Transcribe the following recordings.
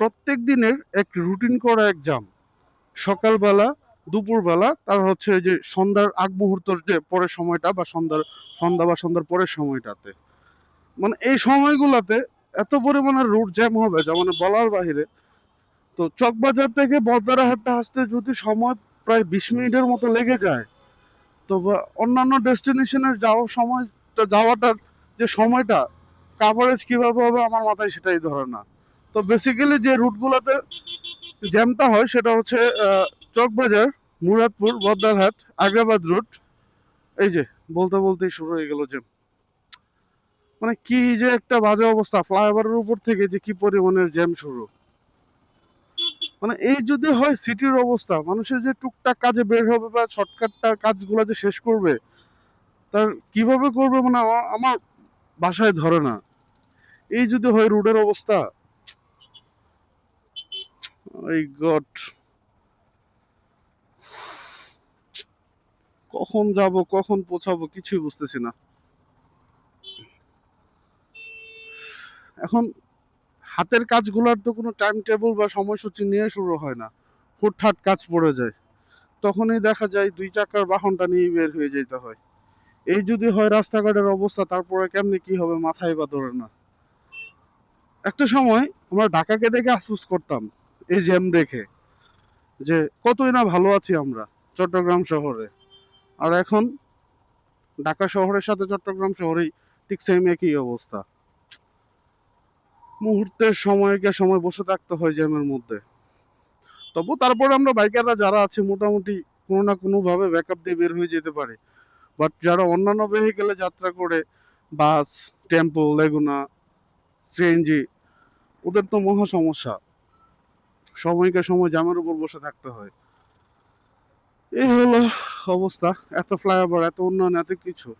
প্রত্যেক দিনের এক রুটিন করা এক জাম সকালবেলা, দুপুরবেলা, তার হচ্ছে যে সন্ধ্যার আগ মুহূর্তের যে পরের সময়টা বা সন্ধ্যার, সন্ধ্যা বা সন্ধ্যার পরের সময়টাতে। মানে এই সময়গুলোতে এত পরিমাণে রুট জ্যাম হবে, যা মানে বলার বাহিরে। তো চকবাজার থেকে বদারাহাটটা আসতে যদি সময় প্রায় বিশ মিনিটের মতো লেগে যায়, তো অন্যান্য ডেস্টিনেশনের যাওয়ার সময় যাওয়াটার যে সময়টা কাভারেজ কীভাবে হবে আমার মাথায় সেটাই ধরে না। তো বেসিক্যালি যে রুটগুলোতে জ্যামটা হয় সেটা হচ্ছে চকবাজার, মুরাদপুর বদ্দারহাট আগ্রাবাদ রুট এই যে, বলতে বলতেই শুরু হয়ে গেল জ্যাম মানে কি যে একটা বাজে অবস্থা, ফ্লাইওভারের উপর থেকে যে কি পরিমাণের জ্যাম শুরু। মানে এই যদি হয় সিটির অবস্থা, মানুষের যে টুকটাক কাজে বের হবে বা শর্টকাটটা কাজগুলো যে শেষ করবে, তার কীভাবে করবে মানে আমার বাসায় ধরে না। এই যদি হয় রোডের অবস্থা এই গড। কখন যাব, কখন পৌঁছাবো কিছুই বুঝতেছি না। এখন হাতের কাজগুলোর তো কোনো টাইম টেবিল বা সময়সূচি নিয়ে শুরু হয় না। হুটহাট কাজ পড়ে যায়। তখনই দেখা যায় দুই চাকার বাহনটা নিয়ে বের হয়ে যেতে হয়। এই যদি হয় রাস্তাঘাটের অবস্থা, তারপরে কেমনি কি হবে মাথায় বা ধরে না। একটা সময় আমরা ঢাকাকে দেখে আফসোস করতাম। এই জ্যাম দেখে যে কতই না ভালো আছি আমরা চট্টগ্রাম শহরে। আর এখন ঢাকা শহরের সাথে চট্টগ্রাম শহরেই ঠিক সেম একই অবস্থা। মুহূর্তের সময়কে সময় বসে থাকতে হয় জ্যামের মধ্যে। তবু তারপরে আমরা বাইকাররা যারা আছে মোটামুটি কোনো না কোনোভাবে ব্যাকআপ দিয়ে বের হয়ে যেতে পারে। বাট যারা অন্যান্য ভেহিকেলে যাত্রা করে বাস টেম্পো লেগুনা সিএনজি ওদের তো মহা সমস্যা। সময়কে সময় জামের উপর বসে থাকতে হয়। এই হলো অবস্থা, এত ফ্লাইওভার এত উন্নয়ন, এত কিছু।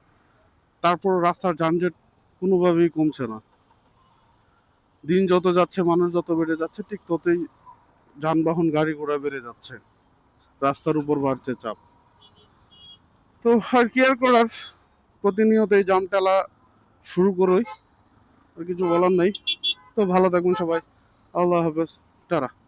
তারপর রাস্তার যানজট কোনোভাবেই কমছে না। দিন যত যাচ্ছে, মানুষ যত বেড়ে যাচ্ছে, ঠিক ততই যানবাহন, গাড়ি ঘোড়া বেড়ে যাচ্ছে। রাস্তার উপর বাড়ছে চাপ। তো আর কি আর করার? প্রতিনিয়ত এই জাম টেলা শুরু করোই আর কিছু বলার নেই। তো ভালো থাকবেন সবাই। আল্লাহ হাফেজ। টাটা।